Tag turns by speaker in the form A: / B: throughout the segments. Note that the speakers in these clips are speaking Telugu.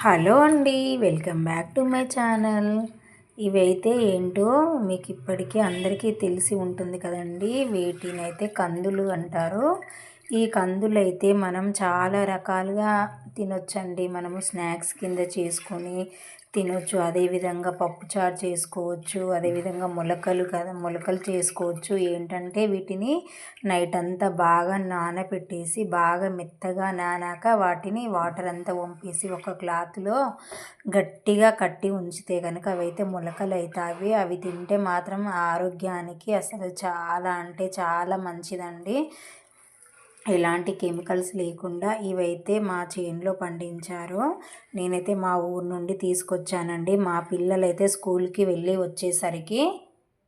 A: హలో అండి welcome back to my channel. ఇవైతే ఏంటో మీకు ఇప్పటికీ అందరికీ తెలిసి ఉంటుంది కదండి అయితే కందులు అంటారు. ఈ కందులు అయితే మనం చాలా రకాలుగా తినొచ్చండి. మనము స్నాక్స్ కింద చేసుకొని తినొచ్చు. అదేవిధంగా పప్పుచారు చేసుకోవచ్చు. అదేవిధంగా మొలకలు కదా మొలకలు చేసుకోవచ్చు. ఏంటంటే వీటిని నైట్ అంతా బాగా నానబెట్టేసి బాగా మెత్తగా నానాక వాటిని వాటర్ అంతా వంపేసి ఒక క్లాత్లో గట్టిగా కట్టి ఉంచితే కనుక అవైతే మొలకలు అవుతాయి అవి తింటే మాత్రం ఆరోగ్యానికి అసలు చాలా అంటే చాలా మంచిదండి. ఎలాంటి కెమికల్స్ లేకుండా ఇవైతే మా చేనులో పండించారు నేనైతే మా ఊరు నుండి తీసుకొచ్చానండి. మా పిల్లలైతే స్కూల్కి వెళ్ళి వచ్చేసరికి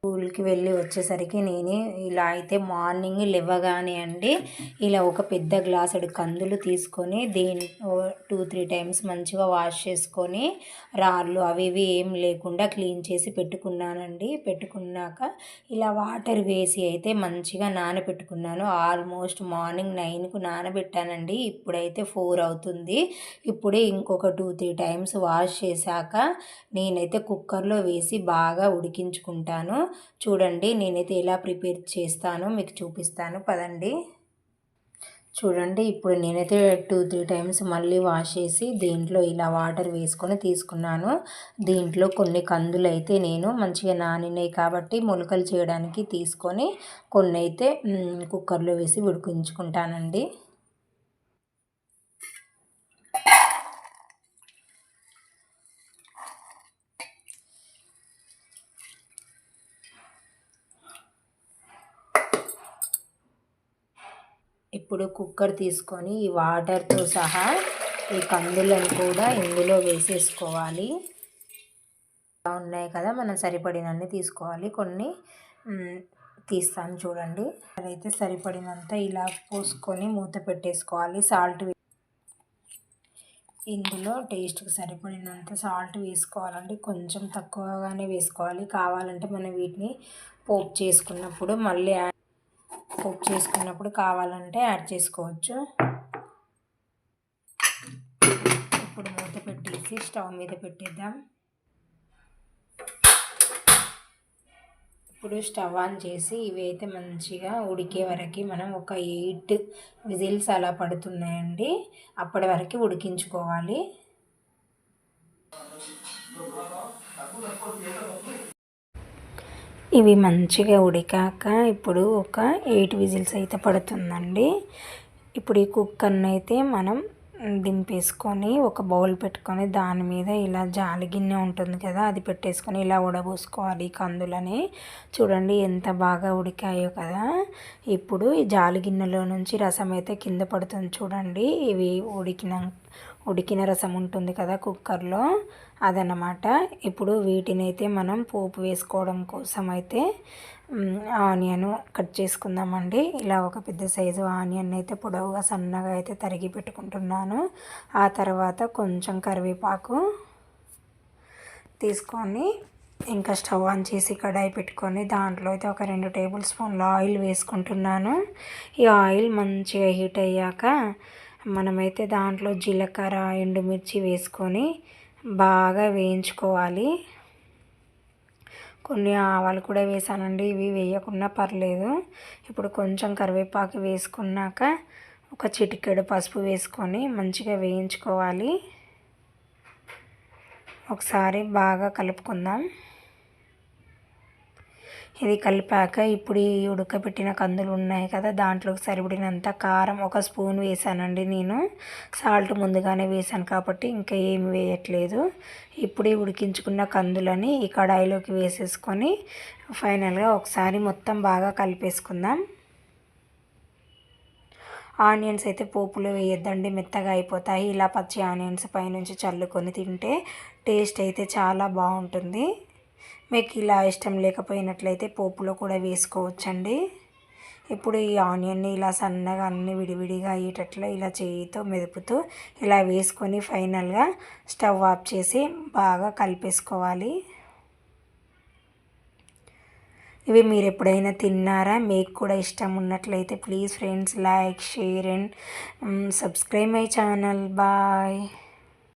A: స్కూల్కి వెళ్ళి వచ్చేసరికి నేను ఇలా అయితే మార్నింగ్ లేవగానే అండి ఇలా ఒక పెద్ద గ్లాసుడు కందులు తీసుకొని దీని టూ త్రీ టైమ్స్ మంచిగా వాష్ చేసుకొని రాళ్ళు అవి ఇవి ఏం లేకుండా క్లీన్ చేసి పెట్టుకున్నానండి. పెట్టుకున్నాక ఇలా వాటర్ వేసి అయితే మంచిగా నానబెట్టుకున్నాను. Almost morning నైన్కు నానబెట్టానండి. ఇప్పుడైతే ఫోర్ అవుతుంది. ఇప్పుడే ఇంకొక టూ త్రీ టైమ్స్ వాష్ చేశాక నేనైతే కుక్కర్లో వేసి బాగా ఉడికించుకుంటాను. చూడండి నేనైతే ఎలా ప్రిపేర్ చేస్తానో మీకు చూపిస్తాను. పదండి. చూడండి ఇప్పుడు నేనైతే టూ త్రీ టైమ్స్ మళ్ళీ వాష్ చేసి దీంట్లో ఇలా వాటర్ వేసుకొని తీసుకున్నాను. దీంట్లో కొన్ని కందులు అయితే నేను మంచిగా నానినాయి కాబట్టి మొలకలు చేయడానికి తీసుకొని కొన్ని అయితే కుక్కర్లో వేసి ఉడికించుకుంటానండి. ఇప్పుడు కుక్కర్ తీసుకొని ఈ వాటర్తో సహా ఈ కందులను కూడా ఇందులో వేసేసుకోవాలి. ఉన్నాయి కదా మనం సరిపడినన్ని తీసుకోవాలి. కొన్ని తీస్తాను చూడండి. అదైతే సరిపడినంత ఇలా పోసుకొని మూత పెట్టేసుకోవాలి. సాల్ట్ ఇందులో టేస్ట్కి సరిపడినంత సాల్ట్ వేసుకోవాలండి. కొంచెం తక్కువగానే వేసుకోవాలి. కావాలంటే మనం వీటిని పోపు చేసుకున్నప్పుడు మళ్ళీ కుక్ చేసుకున్నప్పుడు కావాలంటే యాడ్ చేసుకోవచ్చు. ఇప్పుడు మూత పెట్టేసి స్టవ్ మీద పెట్టేద్దాం. ఇప్పుడు స్టవ్ ఆన్ చేసి ఇవి అయితే మంచిగా ఉడికే వరకు మనం ఒక ఎయిట్ విజిల్స్ అలా పడుతున్నాయండి. అప్పటి వరకు ఉడికించుకోవాలి. ఇవి మంచిగా ఉడికాక ఇప్పుడు ఒక ఎయిట్ విజిల్స్ అయితే పడుతుందండి. ఇప్పుడు ఈ కుక్కర్ని అయితే మనం దింపేసుకొని ఒక బౌల్ పెట్టుకొని దాని మీద ఇలా జాలి గిన్నె ఉంటుంది కదా అది పెట్టేసుకొని ఇలా ఉడబోసుకోవాలి కందులని. చూడండి ఎంత బాగా ఉడికాయో కదా. ఇప్పుడు ఈ జాలి గిన్నెలో నుంచి రసం అయితే కింద పడుతుంది చూడండి. ఇవి ఉడికిన ఉడికిన రసం ఉంటుంది కదా కుక్కర్లో. అదనమాట ఇప్పుడు వీటిని అయితే మనం పోపు వేసుకోవడం కోసం అయితే ఆనియన్ కట్ చేసుకుందామండి. ఇలా ఒక పెద్ద సైజు ఆనియన్ అయితే పొడవుగా సన్నగా అయితే తరిగి పెట్టుకుంటున్నాను. ఆ తర్వాత కొంచెం కరివేపాకు తీసుకొని ఇంకా స్టవ్ ఆన్ చేసి కడాయి పెట్టుకొని దాంట్లో అయితే ఒక రెండు టేబుల్ స్పూన్ల ఆయిల్ వేసుకుంటున్నాను. ఈ ఆయిల్ మంచిగా హీట్ అయ్యాక మనమైతే దాంట్లో జీలకర్ర ఎండుమిర్చి వేసుకొని బాగా వేయించుకోవాలి. కొన్ని ఆవాలు కూడా వేసానండి ఇవి వేయకుండా పర్లేదు. ఇప్పుడు కొంచెం కరివేపాకు వేసుకున్నాక ఒక చిటికెడు పసుపు వేసుకొని మంచిగా వేయించుకోవాలి. ఒకసారి బాగా కలుపుకుందాం. ఇది కలిపాక ఇప్పుడు ఈ ఉడకబెట్టిన కందులు ఉన్నాయి కదా దాంట్లోకి సరిపడినంత కారం ఒక స్పూన్ వేసానండి నేను. సాల్ట్ ముందుగానే వేసాను కాబట్టి ఇంకా ఏమి వేయట్లేదు. ఇప్పుడు ఉడికించుకున్న కందులని ఈ కడాయిలోకి వేసేసుకొని ఫైనల్గా ఒకసారి మొత్తం బాగా కలిపేసుకుందాం. ఆనియన్స్ అయితే పోపులో వేయొద్దండి మెత్తగా అయిపోతాయి. ఇలా పచ్చి ఆనియన్స్ పైనుంచి చల్లుకొని తింటే టేస్ట్ అయితే చాలా బాగుంటుంది. మీకు ఇలా ఇష్టం లేకపోయినట్లయితే పోపులో కూడా వేసుకోవచ్చండి. ఇప్పుడు ఈ ఆనియన్ని ఇలా సన్నగా అన్ని విడివిడిగా అయ్యేటట్లు ఇలా చేయితో మెదుపుతూ ఇలా వేసుకొని ఫైనల్గా స్టవ్ ఆఫ్ చేసి బాగా కలిపేసుకోవాలి. ఇవి మీరు ఎప్పుడైనా తిన్నారా? మీకు కూడా ఇష్టం ఉన్నట్లయితే please friends like share and subscribe my channel. Bye.